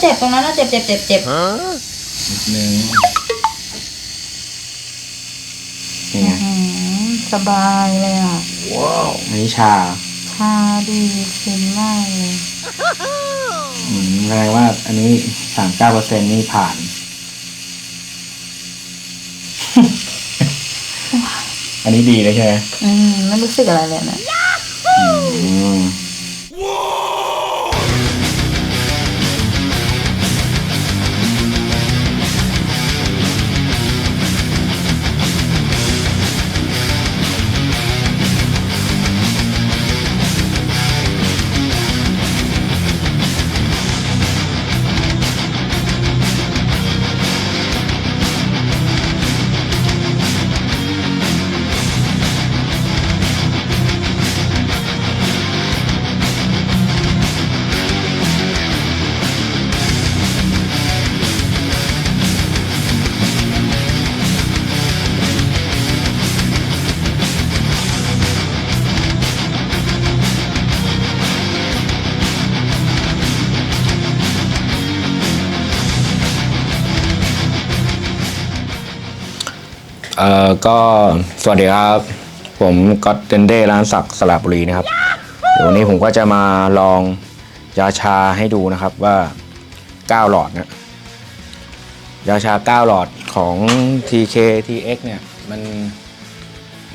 เจ็บตรงนั้นน่ะเจ็บเจ็บเจ็บเจ็บนิดนึงนี่ไงอืมสบายเลยอะอันนี้ชาชาดีฟินมากเลย อืมแสดงว่าอันนี้สามเก้าเปอร์เซ็นนี่ผ่าน อันนี้ดีเลยใช่ไหมอืมไม่รู้สึกอะไรเลยนะ อืม ก็สวัสดีครับ ผมก็อตเทนเดร้านสักสระบุรีนะครับ เดี๋ยววันนี้ผมก็จะมาลองยาชาให้ดูนะครับว่า 9 หลอดเนี่ยยาชา 9 หลอดของ TK TX เนี่ยมัน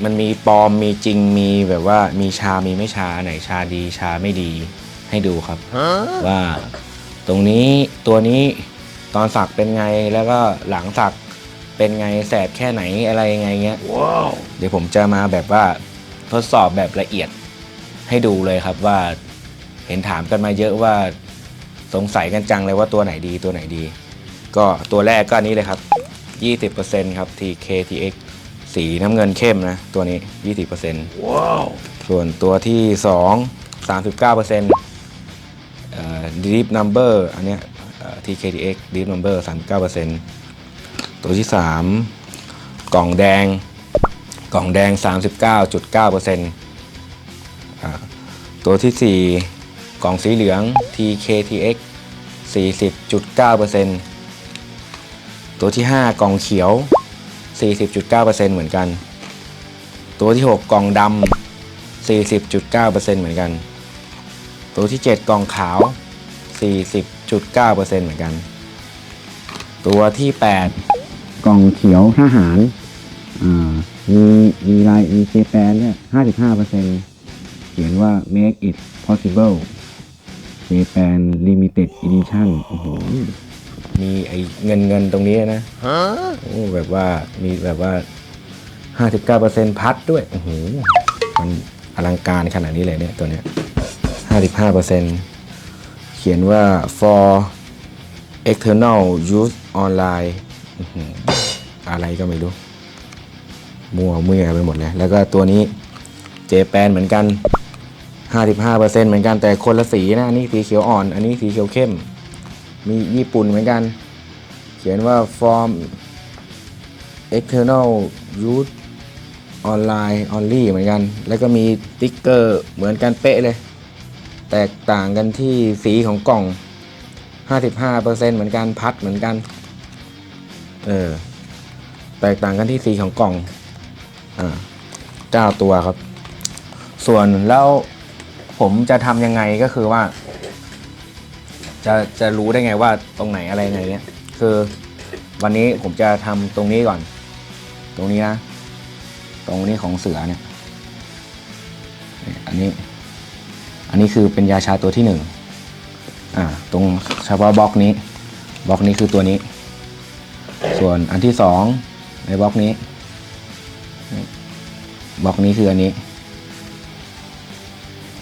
มันมีปลอมมีจริงมีแบบว่ามีชามีไม่ชาไหนชาดีชาไม่ดีให้ดูครับ ว่าตรงนี้ตัวนี้ตอนสักเป็นไงแล้วก็หลังสัก เป็นไงแสบแค่ไหนอะไรยังไงเงี้ยเดี๋ยวผมจะมาแบบว่าทดสอบแบบละเอียดให้ดูเลยครับว่าเห็นถามกันมาเยอะว่าสงสัยกันจังเลยว่าตัวไหนดีตัวไหนดี ก็ตัวแรกก็อันนี้เลยครับ 20%ครับ TKTX สีน้ำเงินเข้มนะ ตัวนี้ 20%ว้าวส่วนตัวที่ 2 39%เอ่อ Deep Number อันเนี้ยเอ่อ TKTX Deep Number 39% ตัวที่ 3 กล่องแดง กล่องแดง 39.9%ตัวที่ 4 กล่องสีเหลือง TKTX 40.9%ตัวที่ 5 กล่องเขียว 40.9%เหมือนกัน ตัวที่ 6 กล่องดำ 40.9%เหมือนกัน ตัวที่ 7 กล่องขาว 40.9%เหมือนกัน ตัวที่ 8 กล่องเขียวทหาร อ่า มีมีลายมีเจแปนเนี่ย55%เปอร์เซ็นเขียนว่า make it possible Japan limited edition โอ้โห มีไอ้เงินเงินตรงนี้นะโอ้แบบว่ามีแบบว่า 59%พัดด้วย โอ้โห มันอลังการขนาดนี้เลยเนี่ยตัวเนี้ย 55%เขียนว่า for external use online อะไรก็ไม่รู้มัวเมื่อไปหมดเลยแล้วก็ตัวนี้เจแปนเหมือนกัน 55%เหมือนกันแต่คนละสีนะนนี้สีเขียวอ่อน อันนี้สีเขียวเข้ม มีญี่ปุ่นเหมือนกัน เขียนว่า form external use online only เหมือนกัน แล้วก็มีติ๊กเกอร์เหมือนกันเป๊ะเลย แตกต่างกันที่สีของกล่อง 55%เหมือนกันพัดเหมือนกัน เออ แตกต่างกันที่สีของกล่อง อ่าเจ้าตัวครับ ส่วนแล้วผมจะทำยังไงก็คือว่า จะจะรู้ได้ไงว่าตรงไหนอะไรไงเนี้ย คือวันนี้ผมจะทำตรงนี้ก่อน ตรงนี้นะ ตรงนี้ของเสือเนี่ยเนี่ยอันนี้ อันนี้คือเป็นยาชาตัวที่หนึ่งอ่า ตรงเฉพาะบล็อกนี้ บล็อกนี้คือตัวนี้ ส่วนอันที่สองในบล็อกนี้บล็อกนี้คืออันนี้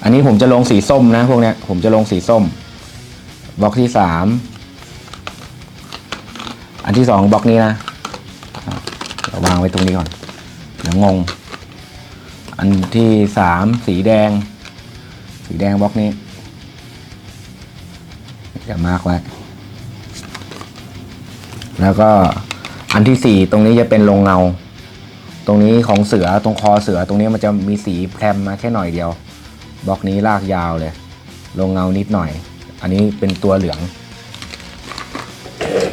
อันนี้ผมจะลงสีส้มนะพวกเนี้ยผมจะลงสีส้มบล็อกที่สามอันที่สองบล็อกนี้นะเดี๋ยววางไว้ตรงนี้ก่อนเดี๋ยวงง อันที่สามสีแดง สีแดงบล็อกนี้จะมาร์กไว้ แล้วก็อันที่สี่ตรงนี้จะเป็นลงเงา ตรงนี้ของเสือตรงคอเสือตรงนี้มันจะมีสีแพรมมาแค่หน่อยเดียวบล็อกนี้ลากยาวเลย ลงเงานิดหน่อย อันนี้เป็นตัวเหลือง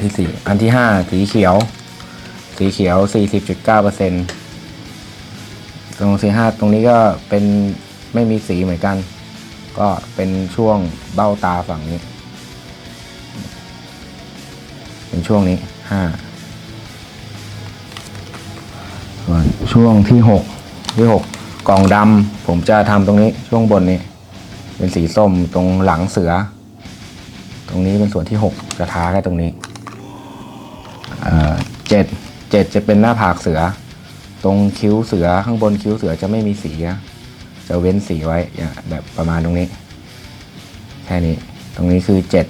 ที่สี่อันที่ห้าสีเขียว สีเขียวสี่สิบจุดเก้าเปอร์เซนตรงสีห้าตรงนี้ก็เป็นไม่มีสีเหมือนกัน ก็เป็นช่วงเบ้าตาฝั่งนี้ เป็นช่วงนี้ ห้าส่วนช่วงที่หกที่หกกล่องดำผมจะทำตรงนี้ช่วงบนนี้ เป็นสีส้มตรงหลังเสือ ตรงนี้เป็นส่วนที่หกจะทาแค่ตรงนี้เจ็ดเจ็ดจะเป็นหน้าผากเสือ ตรงคิ้วเสือข้างบนคิ้วเสือจะไม่มีสีจะเว้นสีไว้แบบประมาณตรงนี้ แค่นี้ ตรงนี้คือเจ็ด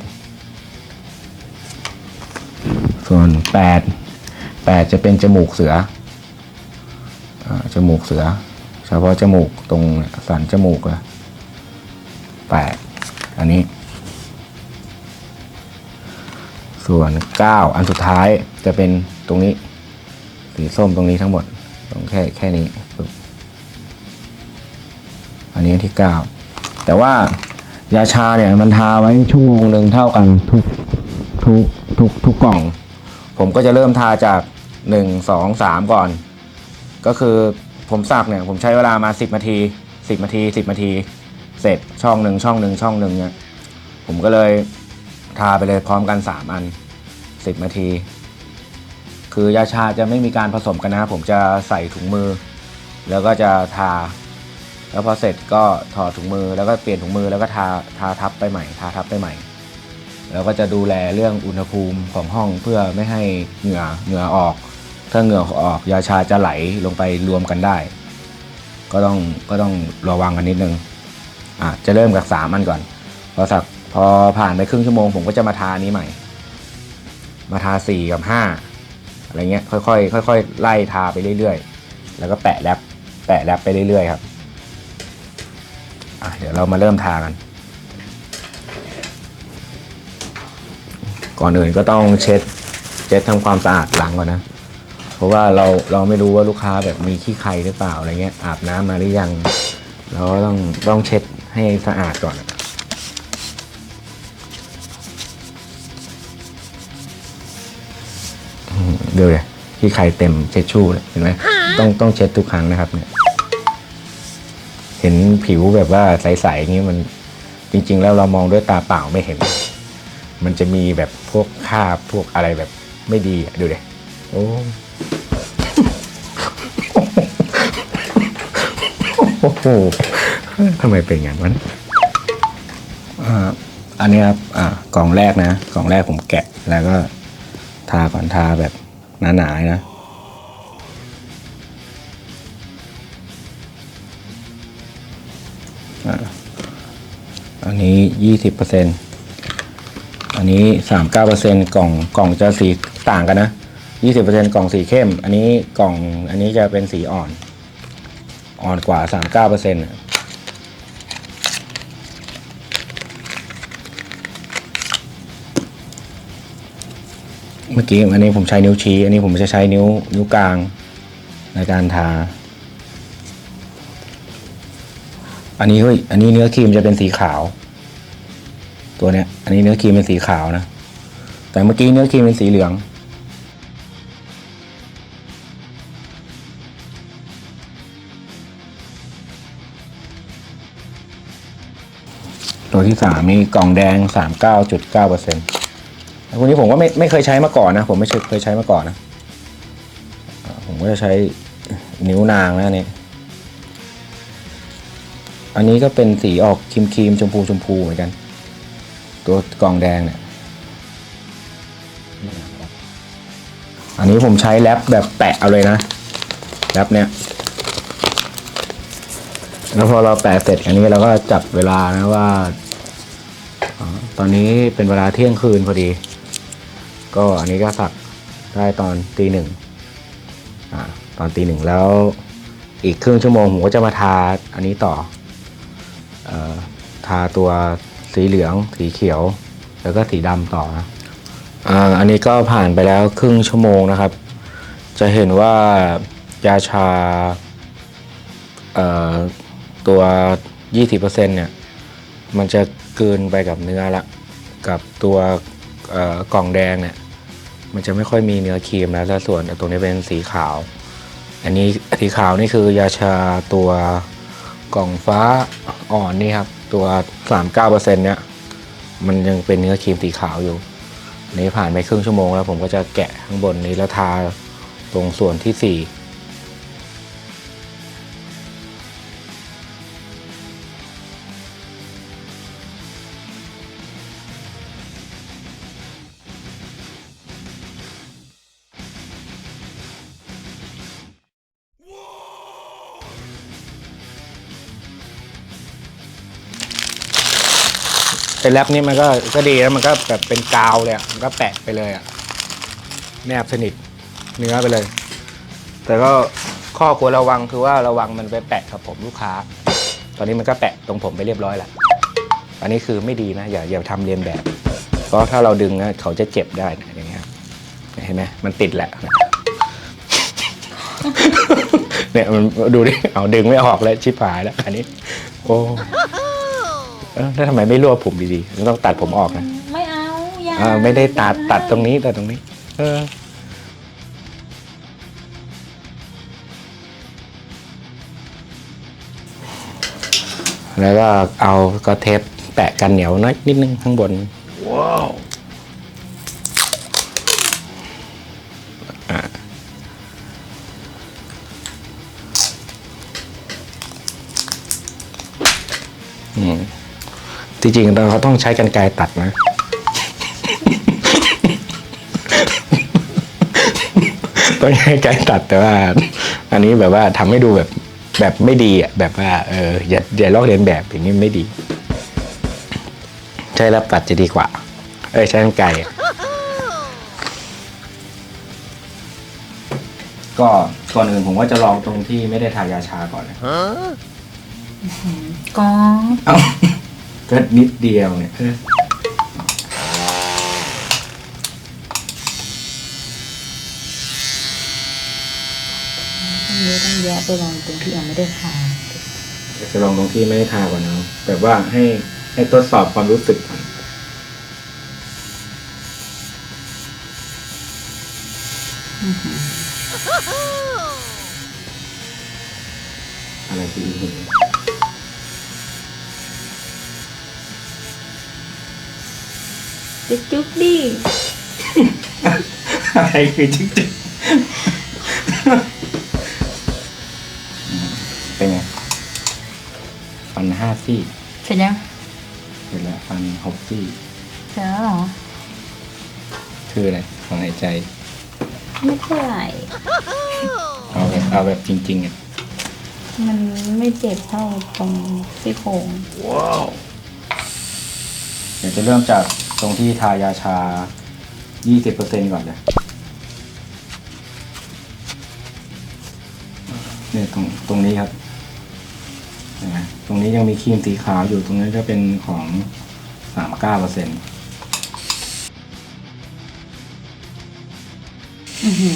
ส่วนแปดแปดจะเป็นจมูกเสืออจมูกเสือ เฉพาะจมูกตรงสันจมูกอะแปดอันนี้ ส่วนเก้าอันสุดท้ายจะเป็นตรงนี้ สีส้มตรงนี้ทั้งหมด ตรงแค่แค่นี้ อันนี้ที่เก้าแต่ว่ายาชาเนี่ยมันทาไว้ชั่วโมงหนึ่งเท่ากันทุกทุกทุกทุกกล่อง ผมก็จะเริ่มทาจากหนึ่งสองสามก่อน ก็คือผมสักเนี่ยผมใช้เวลามาสิบนาทีสิบนาทีสิบนาที เสร็จช่องหนึ่งช่องหนึ่งช่องหนึ่งเนี่ยผมก็เลยทาไปเลยพร้อมกันสามอันสิบนาที คือยาชาจะไม่มีการผสมกันนะครับผมจะใส่ถุงมือ แล้วก็จะทา แล้วพอเสร็จก็ถอดถุงมือแล้วก็เปลี่ยนถุงมือแล้วก็ทาทาทับไปใหม่ ทาทับไปใหม่ แล้วก็จะดูแลเรื่องอุณหภูมิของห้องเพื่อไม่ให้เหงื่อเหงื่อออก ถ้าเหงื่อออกยาชาจะไหลลงไปรวมกันได้ ก็ต้องก็ต้องระวังกันนิดนึงอะจะเริ่มจากสามอันก่อนพอสักพอผ่านไปครึ่งชั่วโมงผมก็จะมาทานี้ใหม่ มาทาสี่กับห้าอะไรเงี้ยค่อยๆค่อยๆไล่ทาไปเรื่อยๆ แล้วก็แปะแรปแปะแรปไปเรื่อยๆครับอะเดี๋ยวเรามาเริ่มทากัน ก่อนอื่นก็ต้องเช็ดเช็ดทำความสะอาดหลังก่อนนะ เพราะว่าเราเราไม่รู้ว่าลูกค้าแบบมีขี้ใครหรือเปล่าอะไรเงี้ยอาบน้ำมาหรือยัง เราก็ต้องต้องเช็ดให้สะอาดก่อนเดี๋ยวเลยที่ใครเต็มเช็ดชู่เลยเห็นไหมต้องต้องเช็ดทุกครั้งนะครับเนี่ยเห็นผิวแบบว่าใสๆอย่างนี้มันจริง ๆ แล้วเรามองด้วยตาเปล่าไม่เห็น มันจะมีแบบพวกคราบพวกอะไรแบบไม่ดีดูเลยโอ้โอ้โหทำไมเป็นอย่างนั้นอันนี้ครับอ่ากล่องแรกนะกล่องแรกผมแกะแล้วก็ทาก่อนทาแบบหนาๆนะอ่อันนี้ยี่สิบเปอร์เซ็นต์ อันนี้สามเก้าเปอร์เซ็นกล่องกล่องจะสีต่างกันนะยี่สิบเปอร์เซ็นกล่องสีเข้ม อันนี้กล่องอันนี้จะเป็นสีอ่อน อ่อนกว่าสามเก้าเปอร์เซ็นต์เมื่อกี้อันนี้ผมใช้นิ้วชี้ อันนี้ผมจะใช้นิ้วนิ้วกลางในการทา อันนี้เฮ้ย อันนี้เนื้อครีมจะเป็นสีขาว ตัวเนี้ย อันนี้เนื้อครีมเป็นสีขาวนะ แต่เมื่อกี้เนื้อครีมเป็นสีเหลือง ตัวที่สามมีกล่องแดงสามเก้าจุดเก้าเปอร์เซ็นต์พวกนี้ผมก็ไม่ไม่เคยใช้มาก่อนนะ ผมไม่เคยใช้มาก่อนนะ ผมก็จะใช้นิ้วนางนะนนี้อันนี้ก็เป็นสีออกครีมครีมชมพูชมพูเหมือนกัน ตัวกล่องแดงเนี่ยอันนี้ผมใช้แรปแบบแปะเอาเลยนะแรปเนี่ยแล้วพอเราแปะเสร็จอันนี้เราก็จับเวลานะว่าอตอนนี้เป็นเวลาเที่ยงคืนพอดี ก็อันนี้ก็สักได้ตอนตีหนึ่งอ่าตอนตีหนึ่งแล้วอีกครึ่งชั่วโมงผมก็จะมาทาอันนี้ต่อเอ่อทาตัว สีเหลือง สีเขียว แล้วก็สีดำต่อนะอ่าอันนี้ก็ผ่านไปแล้วครึ่งชั่วโมงนะครับ จะเห็นว่ายาชาเอ่อตัว 20%เนี่ยมันจะเกลืนไปกับเนื้อละ กับตัวกล่องแดงเนี่ยมันจะไม่ค่อยมีเนื้อครีมแล้วแล้วส่วนตรงนี้เป็นสีขาว อันนี้สีขาวนี่คือยาชาตัวกล่องฟ้าอ่อนนี่ครับ ตัว 39%เนี่ยมันยังเป็นเนื้อครีมสีขาวอยู่นนี้ผ่านไปครึ่งชั่วโมงแล้วผมก็จะแกะข้างบนนี้แล้วทาตรงส่วนที่ 4 ไอ้แรปนี่มันก็ก็ดีแล้วมันก็แบบเป็นกาวเลยอะมันก็แปะไปเลยอะแนบสนิทเนื้อไปเลย แต่ก็ข้อควรระวังคือว่าระวังมันไปแปะกับผมลูกค้า ตอนนี้มันก็แปะตรงผมไปเรียบร้อยแล้วอันนี้คือไม่ดีนะ อย่าอย่าทำเรียนแบบ เพราะถ้าเราดึงนะเขาจะเจ็บได้นะอย่างเงี้ยเห็นไหมมันติดแหละ เนี่ยมันดูดิเอาดึงไม่ออกแล้วชิบหายแล้วอันนี้ โอ้ เออแล้วทำไมไม่รวบผมดีๆต้องตัดผมออกนะไม่เอาอย่าอ่าไม่ได้ตัดตัดตรงนี้ตัดตรงนี้ เออ แล้วก็เอาก็เทปแปะกันเหนียวน้อยนิดนึงข้างบนว้าว จริงๆเราต้องใช้กันไกรตัดนะ ต้องใช้ไกรตัดแต่ว่า อันนี้แบบว่าทำให้ดูแบบแบบไม่ดีอะแบบว่าเอออย่าอย่าลอกเลียนแบบอย่างนี้ไม่ดี ใช้รับตัดจะดีกว่า เอ้ยใช้กันไกรอะก็ก่อนอื่นผมว่าจะลองตรงที่ไม่ได้ทายาชาก่อนนะกองเอ้า ก็นิดเดียวเนี่ยเออต้องเยอะต้องแยะไปลองตรงที่ยังไม่ได้ทาเดี๋ยวจะลองตรงที่ไม่ได้ทาก่อนนะแบบว่าให้ให้ทดสอบความรู้สึกก่อนอะไรคืออีหู จุ๊กจุ๊กดิอะไรคือจิ๊กจิ๊กเป็นไงฟันห้าซี่เสร็จยังเสร็จแล้วฟันหกซี่เสร็จแล้วเหรอคืออะไรของหายใจ ไม่เท่าไหร่เอาแบบเอาแบบจริงๆอะมันไม่เจ็บเท่าตรงซี่โครงว้าวเดี๋ยวจะเริ่มจาก ตรงที่ทายาชา 20%ก่อนเลยเนี่ยตรงตรงนี้ครับเห็นไหมตรงนี้ยังมีครีมสีขาวอยู่ตรงนั้นก็เป็นของ 39%อื้อหือ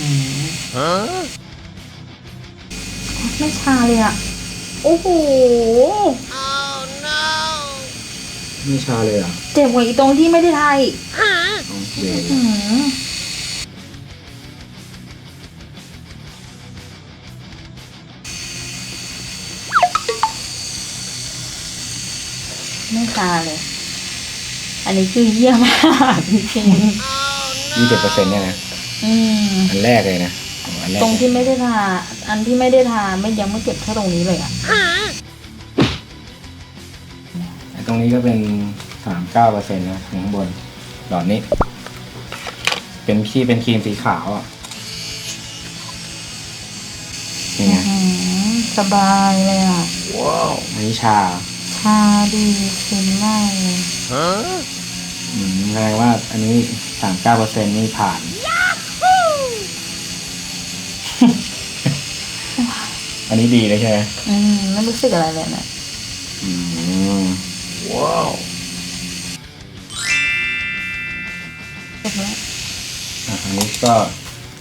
ไม่ชาเลยอะโอ้โห ไม่ชาเลยเหรอะเจ็บกว่าอีตรงที่ไม่ได้ทาอีกโอเคอื้อหือไม่ชาเลย อันนี้คือเยี่ยมมากจริง20%เนี่ยนะๆอืม อันแรกเลยนะอันแรกตรงที่ไม่ได้ทา อันที่ไม่ได้ทาไม่ยังไม่เจ็บเท่าตรงนี้เลยอะไอ้ตรงนี้ก็เป็น39%นะข้างบนหลอดนี้ เป็นครีมเป็นครีมสีขาวอะนี่ไงอืมสบายเลยอะ ว้าวอันนี้ชาชาดีฟินมากเลย อืมแสดงว่าอันนี้สามเก้าเปอร์เซ็นต์นี่ผ่าน อันนี้ดีเลยใช่ไหมอืมไม่รู้สึกอะไรเลยนะ อืม ว้าวเรียบร้อยอะอันนี้ก็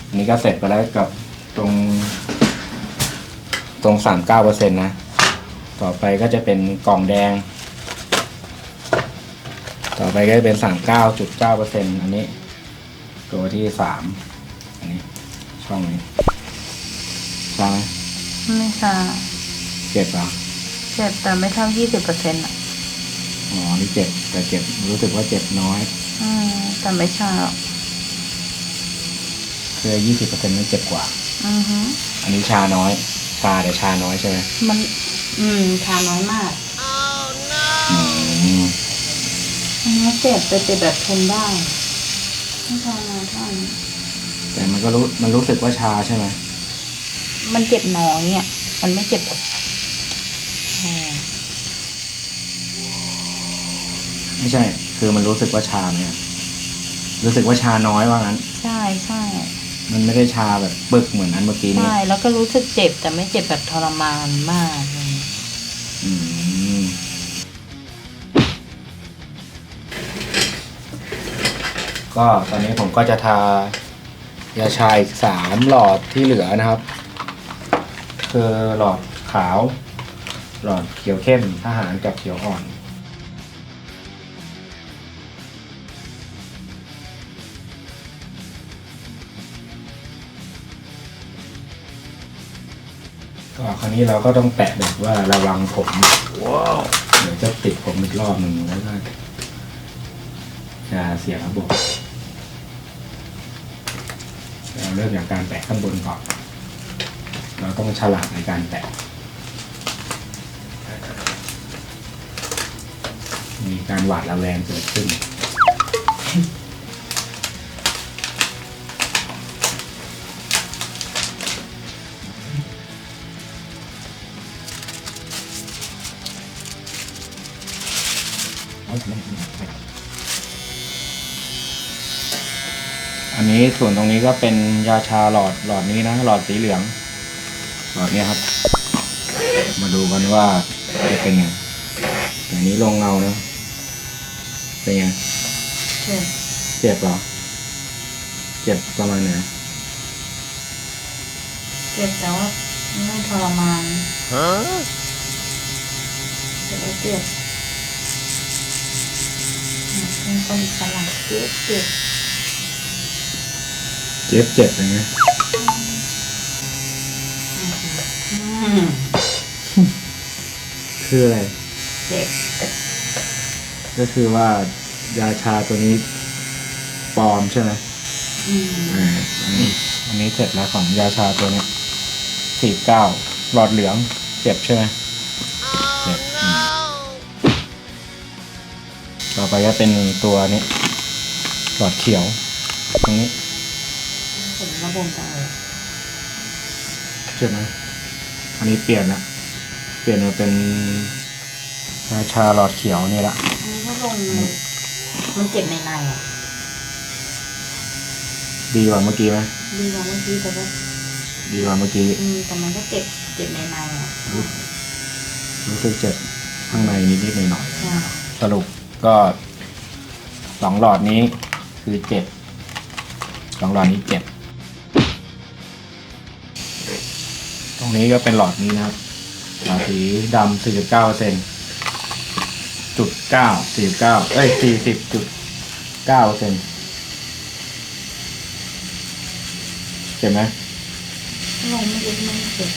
อันนี้ก็เสร็จไปแล้วกับตรง ตรงสามเก้าเปอร์เซ็นต์นะ ต่อไปก็จะเป็นกล่องแดง ต่อไปก็จะเป็นสามเก้าจุดเก้าเปอร์เซ็นต์อันนี้ ตัวที่สามอันนี้ ช่องนี้ใช่ไหมไม่ชาเจ็บเหรอ เจ็บแต่ไม่เท่ายี่สิบเปอร์เซ็นต์อะ อ๋อนี่เจ็บแต่เจ็บรู้สึกว่าเจ็บน้อย อืมแต่ไม่ชาหรอกคือยี่สิบเปอร์เซ็นต์นั้นเจ็บกว่า อือฮึอันนี้ชาน้อย ชาแต่ชาน้อยใช่ไหมมัน อืมชาน้อยมากอืมอันนี้เจ็บแต่เจ็บแบบทนได้ไม่ชาน้อยเท่านี้แต่มันก็รู้มันรู้สึกว่าชาใช่ไหมมันเจ็บน้อยเนี่ยมันไม่เจ็บแบบแรง ไม่ใช่ คือมันรู้สึกว่าชาเนี่ย รู้สึกว่าชาน้อยว่างั้น ใช่ใช่มันไม่ได้ชาแบบปึกเหมือนอันเมื่อกี้นี้ใช่แล้วก็รู้สึกเจ็บแต่ไม่เจ็บแบบทรมานมากเลยอืมก็ตอนนี้ผมก็จะทายาชาอีกสามหลอดที่เหลือนะครับ คือหลอดขาว หลอดเขียวเข้มทหารกับเขียวอ่อน ก็คราวนี้เราก็ต้องแปะแบบว่าระวังผมว้าวเดี๋ยวจะติดผมอีกรอบหนึ่งแล้วก็จะเสียระบบเราเริ่มจากการแปะข้างบนก่อน เราต้องฉลาดในการแปะมีการหวาดระแวงเกิดขึ้น อันนี้ส่วนตรงนี้ก็เป็นยาชาหลอดหลอดนี้นะ หลอดสีเหลือง หลอดเนี้ยครับ มาดูกันว่าจะเป็นไงอย่างนี้ลงเงานะเป็นไงเจ็บเจ็บเหรอ เจ็บประมาณไหนเจ็บแต่ว่าไม่ทรมานเจ็บแล้วเจ็บ เป็นคนสลัดเจ็บเจ็บเจ็บเจ็บอย่างเงี้ยอืมคืออะไร เจ็บก็คือว่ายาชาตัวนี้ปลอมใช่ไหมอืมอ่าอันนี้อันนี้เสร็จแล้วของยาชาตัวเนี้สี่เก้าหลอดเหลือง เจ็บใช่ไหม ต่อไปก็เป็นตัวนี้หลอดเขียว ตรงนี้ผมระบมจังเลยใช่ไหมอันนี้เปลี่ยนละเปลี่ยนมาเป็นยาชาหลอดเขียวนี่ละอันนี้ก็ลงมันเจ็บในในอะดีกว่าเมื่อกี้ไหมดีกว่าเมื่อกี้แต่ว่าดีกว่าเมื่อกี้อืมแต่มันก็เจ็บเจ็บในในอะรู้สึกเจ็บข้างในนิดๆหน่อยๆใช่สรุป ก็สองหลอดนี้คือเจ็บสองหลอดนี้เจ็บตรงนี้ก็เป็นหลอดนี้นะครับหลอดสีดำสี่สิบเก้าเปอร์เซ็นจุดเก้าสี่เก้าเอ้ยสี่สิบจุดเก้าเปอร์เซ็นเจ็บไหมลงไม่เยอะไม่เจ็บ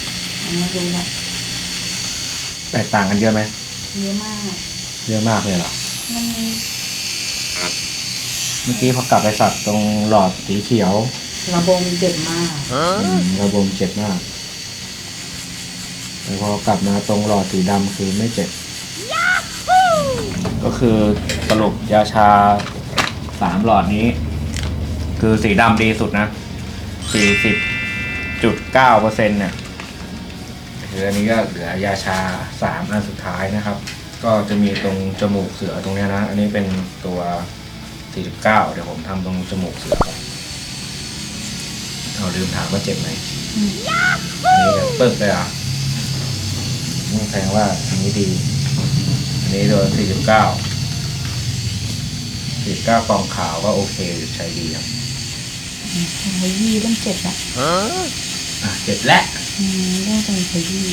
อันนี้รู้ละแตกต่างกันเยอะไหมเยอะมาก เยอะมากเลยเหรอ มันเมื่อกี้พอกลับไปสักตรงหลอดสีเขียวระบมเจ็บมากอืมระบมเจ็บมากแต่พอกลับมาตรงหลอดสีดำคือไม่เจ็บ ก็คือสรุปยาชาสามหลอดนี้ คือสีดำดีสุดนะสี่สิบจุดเก้าเปอร์เซ็นต์เนี่ยคืออันนี้ก็เหลือยาชาสามอันสุดท้ายนะครับ ก็จะมีตรงจมูกเสือตรงเนี้ยนะ อันนี้เป็นตัวสี่สิบเก้าเดี๋ยวผมทำตรงจมูกเสือก่อนเราลืมถามว่าเจ็บไหมอืมอันนี้แบบปึ๊กเลยอะนี่แสดงว่าอันนี้ดี อันนี้โดน49 49ฟองขาวก็โอเคใช้ดีครับขยี้เริ่มเจ็บละอะเจ็บแล้วอืมเริ่มเป็นขยี้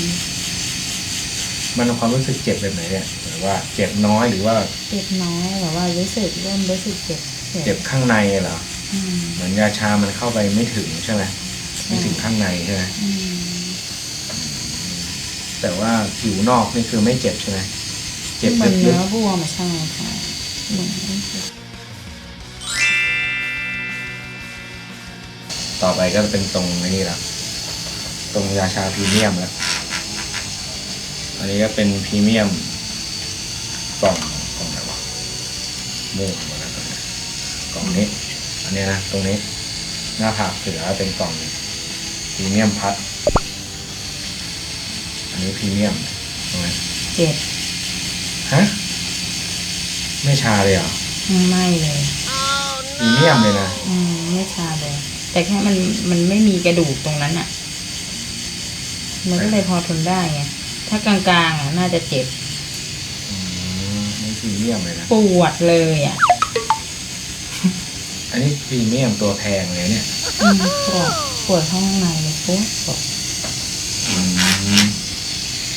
มันความรู้สึกเจ็บแบบไหนเนี่ยหรือ ว่าเจ็บน้อยหรือว่าเจ็บน้อยแบบว่ารู้สึกเริ่มรู้สึกเจ็บเจ็บข้างในเหรอใอืมเหมือนยาชามันเข้าไปไม่ถึงใช่ไหมไม่ถึงข้างในใช่ไหมอืมแต่ว่าผิวนอกนี่คือไม่เจ็บใช่ไหมเจ็บเหมือนลึเนื้กอบวมอะใช่ค่ะเหมือนไม่เจ็บๆต่อไปก็เป็นตรงไอ้นี่ละตรงยาชาพรีเมียมแล้วอันนี้ก็เป็นพรีเมียม กล่องกล่องไหนวะม่วงหมดแล้วตอนนี้กล่องนี้ อันนี้นะตรงนี้ หน้าผากเสือเป็นกล่องพรีเมียมพัด อันนี้พรีเมียมตรงนี้เจ็บฮะไม่ชาเลยเหรอไม่เลยพรีเมียมเลยนะอืมไม่ชาเลย แต่แค่มันมันไม่มีกระดูกตรงนั้นอะมันก็เลยพอทนได้ไงถ้ากลางๆอะน่าจะเจ็บอืมนี่ พรีเมียมเลยนะ ปวดเลยอะอันนี้พรีเมียมตัวแพงเลยเนี่ยอืมปวดปวดข้างในเลยปวดปวดอืม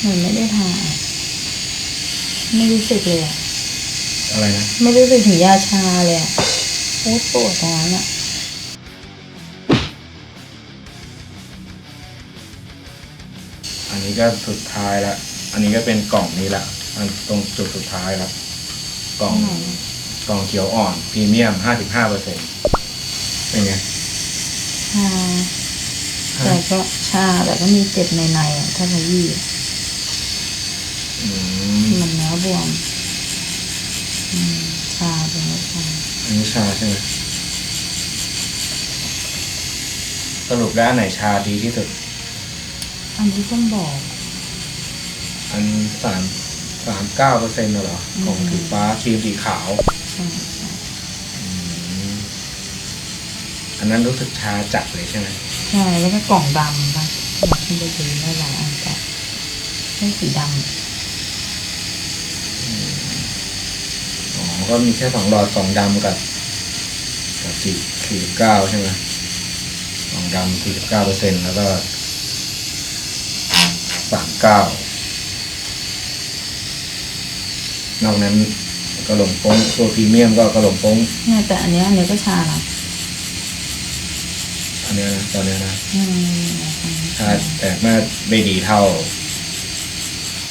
เหมือนไม่ได้ทาไม่รู้สึกเลยอะอะไรนะ ไม่รู้สึกถึงยาชาเลยอะปวดปวดตรงนั้นอะอันนี้ก็สุดท้ายละ อันนี้ก็เป็นกล่องนี้ละ อันตรงจุดสุดท้ายละ กล่องไหนกล่องเขียวอ่อนพรีเมียมห้าสิบห้าเปอร์เซ็นต์เป็นไงชาแต่ก็ชาแต่ก็มีเจ็บในในๆอะถ้าขยี้อืมมันเนื้อบวมอืมชาเป็นไงชาอันนี้ชาใช่ไหมสรุปแล้วอันไหนชาดีที่สุด อันที่ต้องบอก อันสาม สามเก้าเปอร์เซ็นต์เหรออืมของสีฟ้าครีมสีขาว ใช่ใช่อืมอันนั้นรู้สึกชาจัดเลยใช่ไหมใช่แล้วก็กล่องดำป่ะอยากให้ไปดูได้หลายอันแต่ไม่สีดอ๋อ ก็มีแค่สองหลอดสองดำกับกับสี่สี่สิบเก้าใช่ไหมสองดำสี่สิบเก้าเปอร์เซ็นต์แล้วก็สามเก้า นอกนั้นกระหล่ำโป้งตัวพรีเมียมก็กระหล่ำโป้งำเนี่ยแต่อันเนี้ยอันเนี้ยก็ชานะอันเนี้ยนะตอนเนี้ยนะอืมชาแต่ไม่ไม่ดีเท่า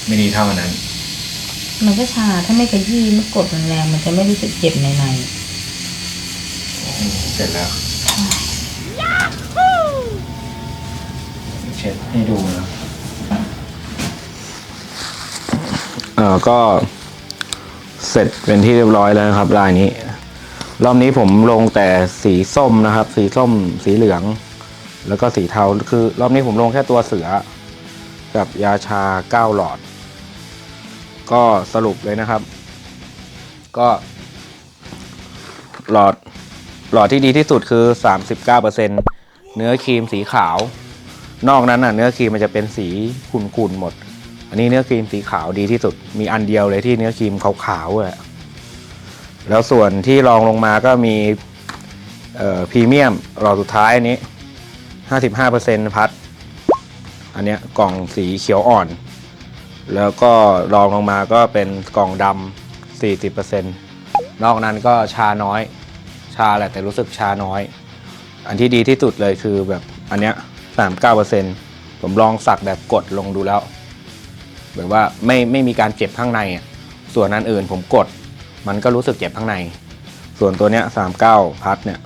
ไม่ดีเท่าอันนั้น มันก็ชาถ้าไม่ขยี้ไม่กดแรงๆมันจะไม่รู้สึกเจ็บในในอืมเสร็จแล้วเช็ดให้ดูนะเออก็ เสร็จเป็นที่เรียบร้อยแล้วครับลายนี้ รอบนี้ผมลงแต่สีส้มนะครับ สีส้ม สีเหลือง แล้วก็สีเทาคือ รอบนี้ผมลงแค่ตัวเสือ กับยาชาเก้าหลอด ก็สรุปเลยนะครับ ก็หลอดหลอดที่ดีที่สุดคือ 39%เนื้อครีมสีขาว นอกนั้นน่ะเนื้อครีมมันจะเป็นสีขุ่นๆหมด อันนี้เนื้อครีมสีขาวดีที่สุด มีอันเดียวเลยที่เนื้อครีมขาวๆอะแล้วส่วนที่รองลงมาก็มีพรีเมียมหลอดสุดท้ายอันนี้ 55%พัด อันเนี้ยกล่องสีเขียวอ่อน แล้วก็รองลงมาก็เป็นกล่องดำ 40%นอกนั้นก็ชาน้อย ชาแหละแต่รู้สึกชาน้อย อันที่ดีที่สุดเลยคือแบบอันเนี้ยสามเก้าเปอร์เซ็นผมลองสักแบบกดลงดูแล้ว แบบว่าไม่ไม่มีการเจ็บข้างใน ส่วนนั้นอื่นผมกด มันก็รู้สึกเจ็บข้างใน ส่วนตัวเนี้ยสามเก้าพัดเนี่ย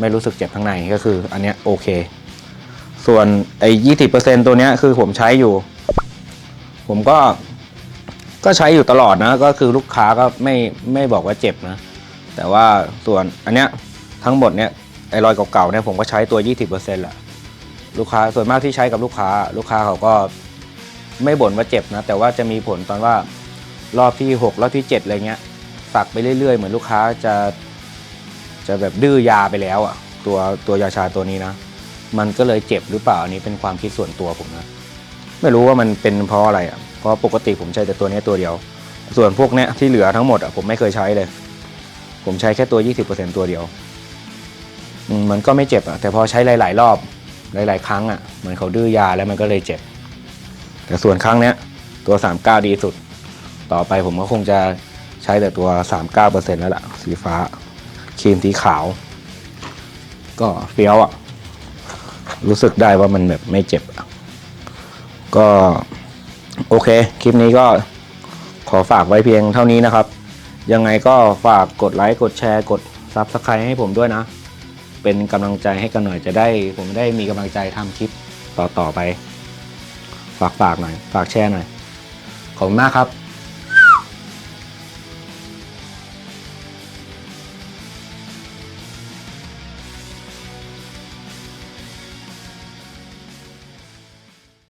ไม่รู้สึกเจ็บข้างในก็คือ อันเนี้ยโอเค ส่วนไอ้ยี่สิบเปอร์เซ็นตัวเนี้ยคือผมใช้อยู่ ผมก็ก็ใช้อยู่ตลอดนะ ก็คือลูกค้าก็ไม่ไม่บอกว่าเจ็บนะ แต่ว่าส่วนอันเนี้ยทั้งหมดเนี้ยไอ้รอยเก่าๆเนี่ยผมก็ใช้ตัว 20%แหละลูกค้าส่วนมากที่ใช้กับลูกค้า ลูกค้าเขาก็ ไม่บ่นว่าเจ็บนะ แต่ว่าจะมีผลตอนว่ารอบที่ 6 รอบที่ 7 อะไรเงี้ยสักไปเรื่อยๆ เหมือนลูกค้าจะจะแบบดื้อยาไปแล้วอะตัวตัวยาชาตัวนี้นะ มันก็เลยเจ็บหรือเปล่าอันนี้เป็นความคิดส่วนตัวผมนะ ไม่รู้ว่ามันเป็นเพราะอะไรอะเพราะปกติผมใช้แต่ตัวนี้ตัวเดียว ส่วนพวกเนี้ยที่เหลือทั้งหมดอะผมไม่เคยใช้เลย ผมใช้แค่ตัว 20%ตัวเดียวมันก็ไม่เจ็บอะแต่พอใช้หลาย ๆ รอบหลาย ๆ ครั้งอะเหมือนเขาดื้อยาแล้วมันก็เลยเจ็บ แต่ส่วนครั้งเนี้ยตัว 39 ดีสุด ต่อไปผมก็คงจะใช้แต่ตัว 39%แล้วล่ะ สีฟ้าครีมสีขาว ก็เฟี้ยวอะรู้สึกได้ว่ามันแบบไม่เจ็บ ก็ โอเค คลิปนี้ก็ขอฝากไว้เพียงเท่านี้นะครับ ยังไงก็ฝากกดไลค์กดแชร์กด Subscribe ให้ผมด้วยนะ เป็นกำลังใจให้กันหน่อยจะได้ ผมได้มีกำลังใจทำคลิปต่อๆไป ฝากฝากหน่อย ฝากแชร์หน่อย ขอบคุณมากครับ